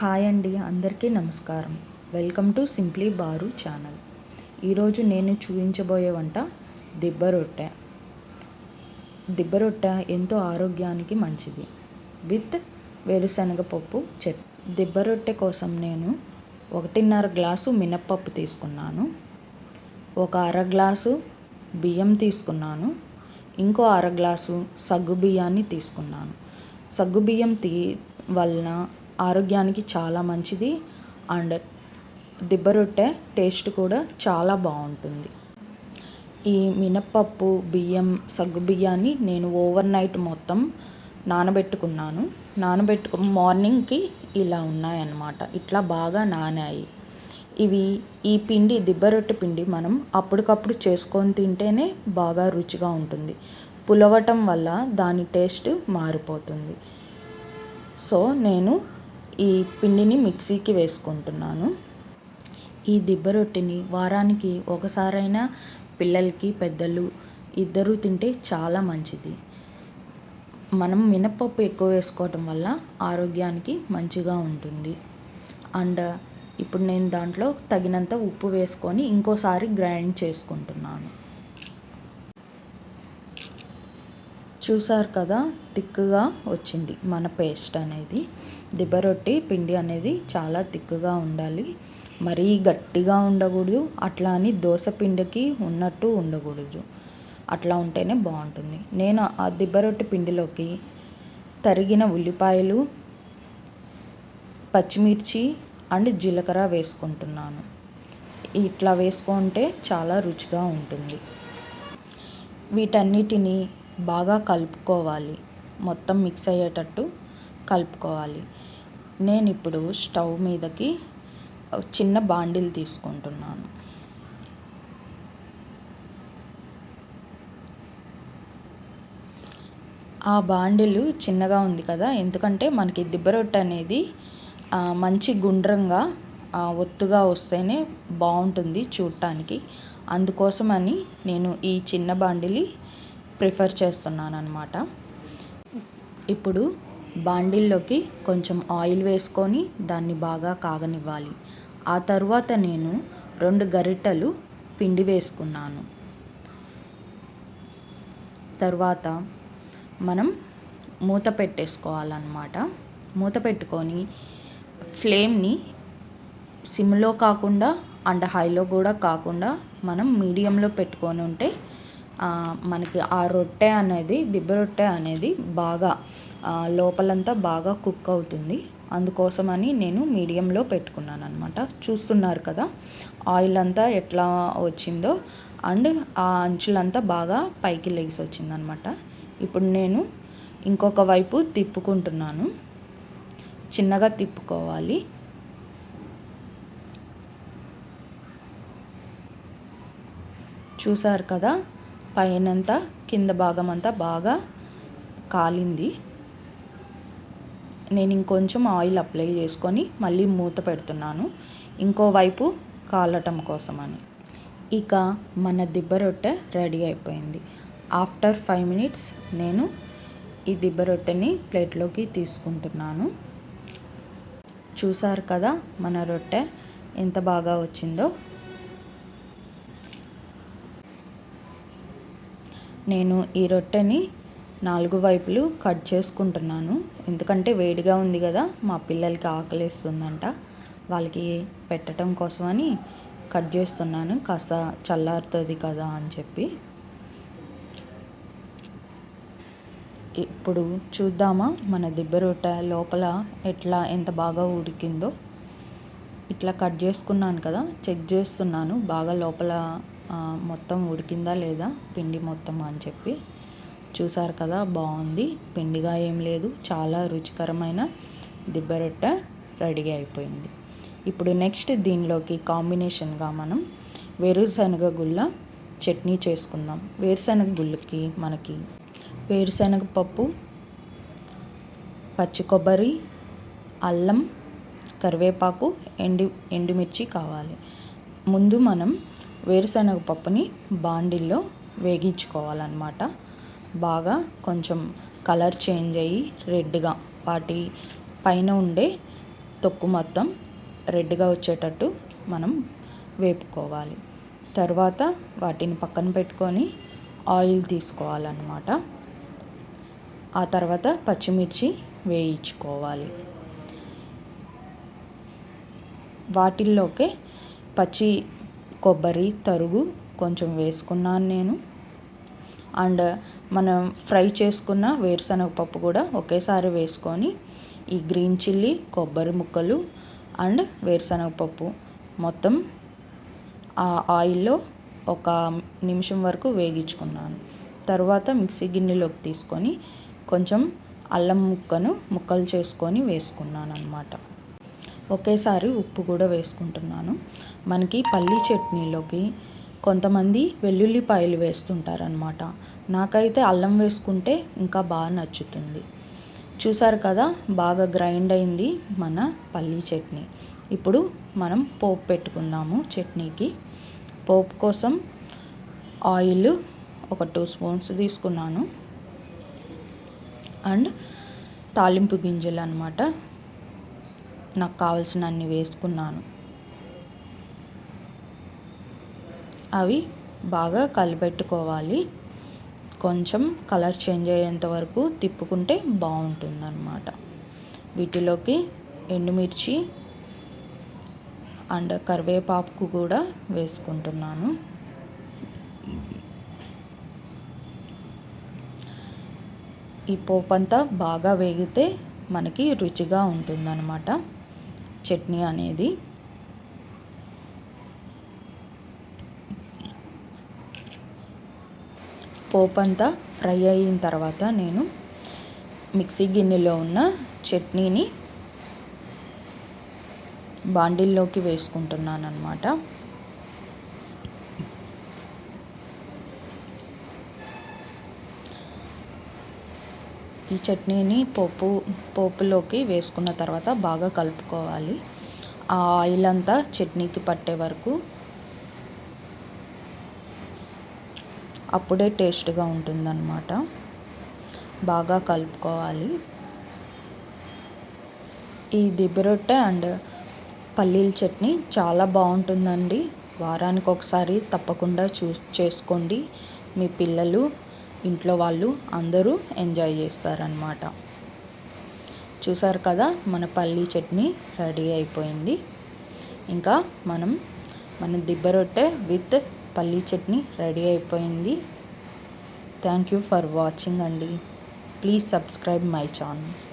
Hi అండి అందరికీ నమస్కారం. Welcome to simply Baru channel. ఈరోజు నేను చూపించబోయే వంట దిబ్బ రొట్టె. దిబ్బ రొట్టె ఎంతో ఆరోగ్యానికి మంచిది. విత్ వేరుశనగ పప్పు చెట్ దిబ్బ రొట్టె కోసం నేను ఒకటిన్నర గ్లాసు మినప్పప్పు తీసుకున్నాను. ఒక అర గ్లాసు బియ్యం తీసుకున్నాను. ఇంకో అర గ్లాసు సగ్గు బియ్యాన్ని తీసుకున్నాను. సగ్గు బియ్యం తీ వలన ఆరోగ్యానికి చాలా మంచిది అండ్ దిబ్బ రొట్టె టేస్ట్ కూడా చాలా బాగుంటుంది. ఈ మినప్పప్పు బియ్యం సగ్గు బియ్యాన్ని నేను ఓవర్ నైట్ మొత్తం నానబెట్టుకున్నాను. నానబెట్టుకు మార్నింగ్కి ఇలా ఉన్నాయన్నమాట. ఇట్లా బాగా నానాయి. ఇవి ఈ పిండి దిబ్బరొట్టె పిండి మనం అప్పటికప్పుడు చేసుకొని తింటేనే బాగా రుచిగా ఉంటుంది. పులవటం వల్ల దాని టేస్ట్ మారిపోతుంది. సో నేను ఈ పిండిని మిక్సీకి వేసుకుంటున్నాను. ఈ దిబ్బ రొట్టెని వారానికి ఒకసారైనా పిల్లలకి పెద్దలు ఇద్దరూ తింటే చాలా మంచిది. మనం మినప్పప్పు ఎక్కువ వేసుకోవటం వల్ల ఆరోగ్యానికి మంచిగా ఉంటుంది. అండ్ ఇప్పుడు నేను దాంట్లో తగినంత ఉప్పు వేసుకొని ఇంకోసారి గ్రైండ్ చేసుకుంటున్నాను. చూసారు కదా తిక్కుగా వచ్చింది మన పేస్ట్ అనేది. దిబ్బ రొట్టి పిండి అనేది చాలా తిక్కుగా ఉండాలి. మరీ గట్టిగా ఉండకూడదు అట్లా అని దోశ పిండికి ఉన్నట్టు ఉండకూడదు. అట్లా ఉంటేనే బాగుంటుంది. నేను ఆ దిబ్బ రొట్టె పిండిలోకి తరిగిన ఉల్లిపాయలు పచ్చిమిర్చి అండ్ జీలకర్ర వేసుకుంటున్నాను. ఇట్లా వేసుకుంటే చాలా రుచిగా ఉంటుంది. వీటన్నిటిని బాగా కలుపుకోవాలి. మొత్తం మిక్స్ అయ్యేటట్టు కలుపుకోవాలి. నేను ఇప్పుడు స్టవ్ మీదకి చిన్న బాండిల్ తీసుకుంటున్నాను. ఆ బాండిలు చిన్నగా ఉంది కదా ఎందుకంటే మనకి దిబ్బరొట్టె అనేది మంచి గుండ్రంగా ఒత్తుగా వస్తేనే బాగుంటుంది చూడటానికి అందుకోసమని నేను ఈ చిన్న బాండిలి ప్రిఫర్ చేస్తున్నాను అనమాట ఇప్పుడు బాండిల్లోకి కొంచెం ఆయిల్ వేసుకొని దాన్ని బాగా కాగనివ్వాలి. ఆ తర్వాత నేను రెండు గరిటెలు పిండి వేసుకున్నాను. తర్వాత మనం మూత పెట్టేసుకోవాలన్నమాట. మూత పెట్టుకొని ఫ్లేమ్ని సిమ్లో కాకుండా అండ్ హైలో కూడా కాకుండా మనం మీడియంలో పెట్టుకొని ఉంటే మనకి ఆ రొట్టె అనేది దిబ్బ రొట్టె అనేది బాగా లోపలంతా బాగా కుక్ అవుతుంది. అందుకోసమని నేను మీడియంలో పెట్టుకున్నాను అనమాట చూస్తున్నారు కదా ఆయిల్ అంతా ఎట్లా వచ్చిందో అండ్ ఆ అంచులంతా బాగా పైకి లెగిసి వచ్చిందనమాట ఇప్పుడు నేను ఇంకొక వైపు తిప్పుకుంటున్నాను. చిన్నగా తిప్పుకోవాలి. చూసారు కదా పైనంతా కింద భాగం అంతా బాగా కాలింది. నేను ఇంకొంచెం ఆయిల్ అప్లై చేసుకొని మళ్ళీ మూత పెడుతున్నాను. ఇంకోవైపు కాలటం కోసమని. ఇక మన దిబ్బ రొట్టె రెడీ అయిపోయింది. ఆఫ్టర్ ఫైవ్ మినిట్స్ నేను ఈ దిబ్బ రొట్టెని ప్లేట్లోకి తీసుకుంటున్నాను. చూసారు కదా మన రొట్టె ఎంత బాగా వచ్చిందో? నేను ఈ రొట్టెని నాలుగు వైపులు కట్ చేసుకుంటున్నాను. ఎందుకంటే వేడిగా ఉంది కదా మా పిల్లలకి ఆకలిస్తుందంట. వాళ్ళకి పెట్టడం కోసమని కట్ చేస్తున్నాను. కాస్త చల్లారుతుంది కదా అని చెప్పి. ఇప్పుడు చూద్దామా మన దిబ్బ రొట్టె లోపల ఎట్లా ఎంత బాగా ఉడికిందో. ఇట్లా కట్ చేసుకున్నాను కదా చెక్ చేస్తున్నాను. బాగా లోపల మొత్తం ఉడికిందా లేదా? పిండి మొత్తం అని చెప్పి. చూసారు కదా బాగుంది. పిండిగా ఏం లేదు. చాలా రుచికరమైన దిబ్బరొట్ట రెడీ అయిపోయింది. ఇప్పుడు నెక్స్ట్ దీనిలోకి కాంబినేషన్గా మనం వేరుశనగ గుళ్ళ చట్నీ చేసుకుందాం. వేరుశనగ గుళ్ళకి మనకి వేరుశనగ పప్పు పచ్చి కొబ్బరి అల్లం కరివేపాకు ఎండు ఎండుమిర్చి కావాలి. ముందు మనం వేరుశనగ పప్పుని బాండిల్లో వేగించుకోవాలన్నమాట. బాగా కొంచెం కలర్ చేంజ్ అయ్యి రెడ్గా వాటి పైన ఉండే తొక్కు మొత్తం రెడ్గా వచ్చేటట్టు మనం వేపుకోవాలి. తర్వాత వాటిని పక్కన పెట్టుకొని ఆయిల్ తీసుకోవాలన్నమాట. ఆ తర్వాత పచ్చిమిర్చి వేయించుకోవాలి. వాటిల్లోకే పచ్చి కొబ్బరి తరుగు కొంచెం వేసుకున్నాను నేను. అండ్ మనం ఫ్రై చేసుకున్న వేరుశనగ పప్పు కూడా ఒకేసారి వేసుకొని ఈ గ్రీన్ చిల్లీ కొబ్బరి ముక్కలు అండ్ వేరుశనగ పప్పు మొత్తం ఆ ఆయిల్లో ఒక నిమిషం వరకు వేగించుకున్నాను. తర్వాత మిక్సీ గిన్నెలోకి తీసుకొని కొంచెం అల్లం ముక్కను ముక్కలు చేసుకొని వేసుకున్నాను అనమాట ఒకేసారి ఉప్పు కూడా వేసుకుంటున్నాను. మనకి పల్లీ చట్నీలోకి కొంతమంది వెల్లుల్లిపాయలు వేస్తుంటారనమాట నాకైతే అల్లం వేసుకుంటే ఇంకా బాగా నచ్చుతుంది. చూసారు కదా బాగా గ్రైండ్ అయింది మన పల్లీ చట్నీ. ఇప్పుడు మనం పోపు పెట్టుకుందాము చట్నీకి. పోపు కోసం ఆయిల్ ఒక టూ స్పూన్స్ తీసుకున్నాను. అండ్ తాలింపు గింజలు అనమాట నాకు కావాల్సిన అన్ని వేసుకున్నాను. అవి బాగా కలిపెట్టుకోవాలి కొంచెం కలర్ చేంజ్ అయ్యేంత వరకు తిప్పుకుంటే బాగుంటుందన్నమాట. వీటిలోకి ఎండుమిర్చి అండ్ కరివేపాకు కూడా వేసుకుంటున్నాను. ఈ పోపంతా అంతా బాగా వేగితే మనకి రుచిగా ఉంటుందన్నమాట. చట్నీ అనేది. పోపు అంతా ఫ్రై అయిన తర్వాత నేను మిక్సీ గిన్నెలో ఉన్న చట్నీని బాండిల్లోకి వేసుకుంటున్నాను అనమాట ఈ చట్నీని పోపు పోపులోకి వేసుకున్న తర్వాత బాగా కలుపుకోవాలి. ఆ ఆయిల్ అంతా చట్నీకి పట్టే వరకు అప్పుడే టేస్ట్గా ఉంటుందన్నమాట. బాగా కలుపుకోవాలి. ఈ దిబ్బరొట్టె అండ్ పల్లీల చట్నీ చాలా బాగుంటుందండి. వారానికి ఒకసారి తప్పకుండా చూ చేసుకోండి. మీ పిల్లలు ఇంట్లో వాళ్ళు అందరూ ఎంజాయ్ చేస్తారనమాట చూసారు కదా మన పల్లీ చట్నీ రెడీ అయిపోయింది. ఇంకా మనం మన దిబ్బ రొట్టె విత్ పల్లీ చట్నీ రెడీ అయిపోయింది. థ్యాంక్ యూ ఫర్ వాచింగ్ అండి. Please subscribe my channel